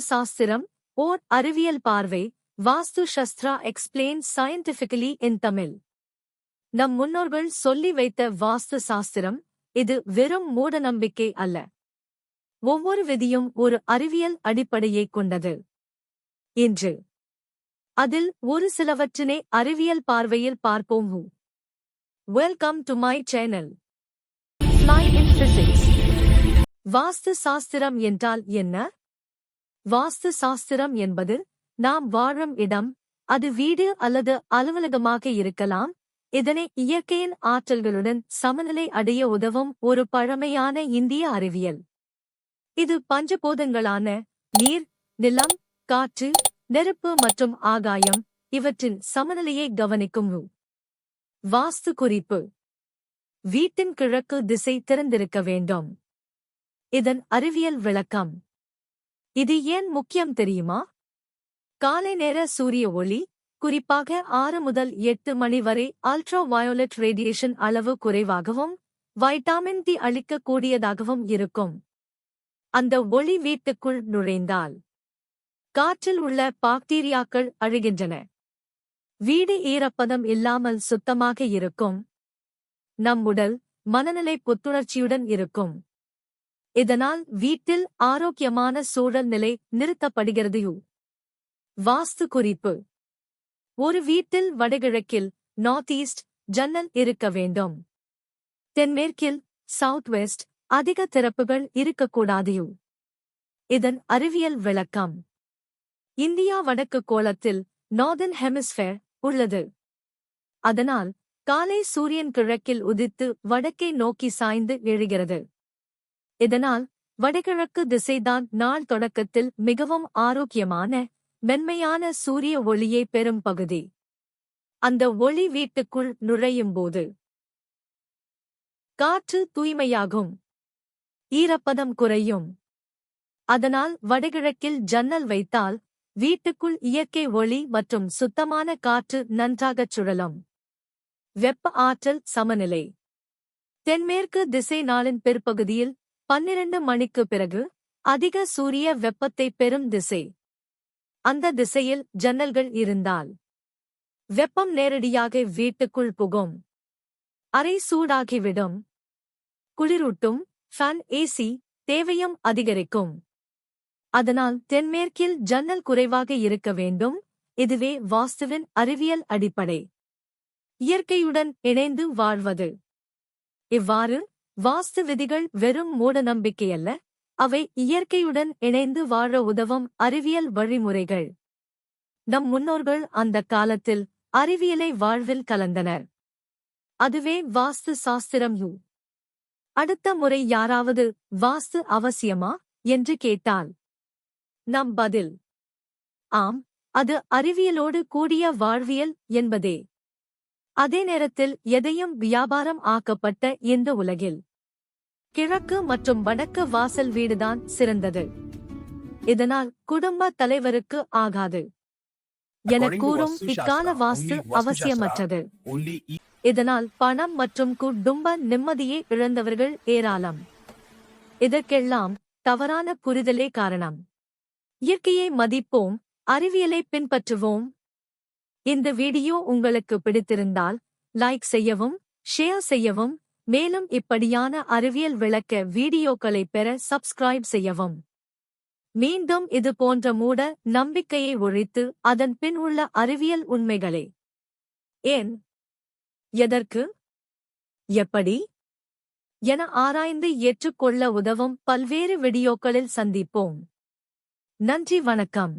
சாஸ்திரம் ஓர் அறிவியல் பார்வை Vastu Shastra explain scientifically in Tamil நம் முன்னோர்கள் சொல்லி வைத்த வாஸ்து சாஸ்திரம் இது வெறும் மூடநம்பிக்கை அல்ல. ஒவ்வொரு விதியும் ஒரு அறிவியல் அடிப்படையை கொண்டது. இன்று அதில் ஒரு சிலவற்றினை அறிவியல் பார்வையில் பார்ப்போம். Welcome to my channel Vastu Shastra என்றால் என்ன? வாஸ்து சாஸ்திரம் என்பது நாம் வாழும் இடம் அது வீடு அல்லது அலுவலகமாக இருக்கலாம். இதனை இயற்கையின் ஆற்றல்களுடன் சமநிலை அடைய உதவும் ஒரு பழமையான இந்திய அறிவியல். இது பஞ்சபூதங்களான நீர் நிலம் காற்று நெருப்பு மற்றும் ஆகாயம் இவற்றின் சமநிலையை கவனிக்கும் வாஸ்து குறிப்பு. வீட்டின் கிழக்கு திசை திறந்திருக்க வேண்டும். இதன் அறிவியல் விளக்கம். இது ஏன் முக்கியம் தெரியுமா? காலை நேர சூரிய ஒளி குறிப்பாக ஆறு முதல் எட்டு மணி வரை அல்ட்ரா வயோலட் ரேடியேஷன் அளவு குறைவாகவும் வைட்டாமின் டி அளிக்கக்கூடியதாகவும் இருக்கும். அந்த ஒளி வீட்டுக்குள் நுழைந்தால் காற்றில் உள்ள பாக்டீரியாக்கள் அழுகின்றன. வீடு ஈரப்பதம் இல்லாமல் சுத்தமாக இருக்கும். நம் உடல் மனநிலை புத்துணர்ச்சியுடன் இருக்கும். இதனால் வீட்டில் ஆரோக்கியமான சூழல் நிலை நிறுத்தப்படுகிறது வாஸ்து குறிப்பு. ஒரு வீட்டில் வடகிழக்கில் நார்த் ஈஸ்ட் ஜன்னல் இருக்க வேண்டும். தென்மேற்கில் சவுத் வெஸ்ட் அதிக திறப்புகள் இருக்கக்கூடாது இதன் அறிவியல் விளக்கம். இந்தியா வடக்கு கோளத்தில் நார்தன் ஹெமிஸ்பேர் உள்ளது. அதனால் காலை சூரியன் கிழக்கில் உதித்து வடக்கை நோக்கி சாய்ந்து எழுகிறது. இதனால் வடகிழக்கு திசைதான் நாள் தொடக்கத்தில் மிகவும் ஆரோக்கியமான மென்மையான சூரிய ஒளியை பெறும் பகுதி. அந்த ஒளி வீட்டுக்குள் நுழையும் போது காற்று தூய்மையாகும். ஈரப்பதம் குறையும். அதனால் வடகிழக்கில் ஜன்னல் வைத்தால் வீட்டுக்குள் இயற்கை ஒளி மற்றும் சுத்தமான காற்று நன்றாகச் சுழலும். வெப்ப ஆற்றல் சமநிலை. தென்மேற்கு திசை நாளின் பிற்பகுதியில் பன்னிரண்டு மணிக்கு பிறகு அதிக சூரிய வெப்பத்தை பெறும் திசை. அந்த திசையில் ஜன்னல்கள் இருந்தால் வெப்பம் நேரடியாக வீட்டுக்குள் புகும். அறை சூடாகிவிடும். குளிரூட்டும். ஃபேன் ஏசி தேவையும் அதிகரிக்கும். அதனால் தென்மேற்கில் ஜன்னல் குறைவாக இருக்க வேண்டும். இதுவே வாஸ்துவின் அறிவியல் அடிப்படை. இயற்கையுடன் இணைந்து வாழ்வது. இவ்வாறு வாஸ்து விதிகள் வெறும் மூடநம்பிக்கையல்ல அவை இயற்கையுடன் இணைந்து வாழ உதவும் அறிவியல் வழிமுறைகள். நம் முன்னோர்கள் அந்த காலத்தில் அறிவியலை வாழ்வில் கலந்தனர். அதுவே வாஸ்து சாஸ்திரம் யூ. அடுத்த முறை யாராவது வாஸ்து அவசியமா என்று கேட்டால் நம் பதில் ஆம் அது அறிவியலோடு கூடிய வாழ்வியல் என்பதே. அதே நேரத்தில் எதையும் வியாபாரம் ஆக்கப்பட்ட இந்த உலகில். கிழக்கு மற்றும் வடக்கு வாசல் வீடுதான் சிறந்தது. இதனால் குடும்ப தலைவருக்கு ஆகாது. என கூறும் இக்கால வாஸ்து அவசியமற்றது. இதனால் பணம் மற்றும் குடும்ப நிம்மதியை இழந்தவர்கள் ஏராளம். இதற்கெல்லாம் தவறான புரிதலே காரணம். இயற்கையை மதிப்போம் அறிவியலை பின்பற்றுவோம் இந்த வீடியோ உங்களுக்கு பிடித்திருந்தால் லைக் செய்யவும் ஷேர் செய்யவும் மேலும் இப்படியான அறிவியல் விளக்க வீடியோக்களை பெற சப்ஸ்கிரைப் செய்யவும். மீண்டும் இது போன்ற மூட நம்பிக்கையை ஒழித்து அதன் பின் உள்ள அறிவியல் உண்மைகளே. ஏன் எதற்கு? எப்படி? என ஆராய்ந்து ஏற்றுக்கொள்ள உதவும் பல்வேறு வீடியோக்களில் சந்திப்போம். நன்றி வணக்கம்.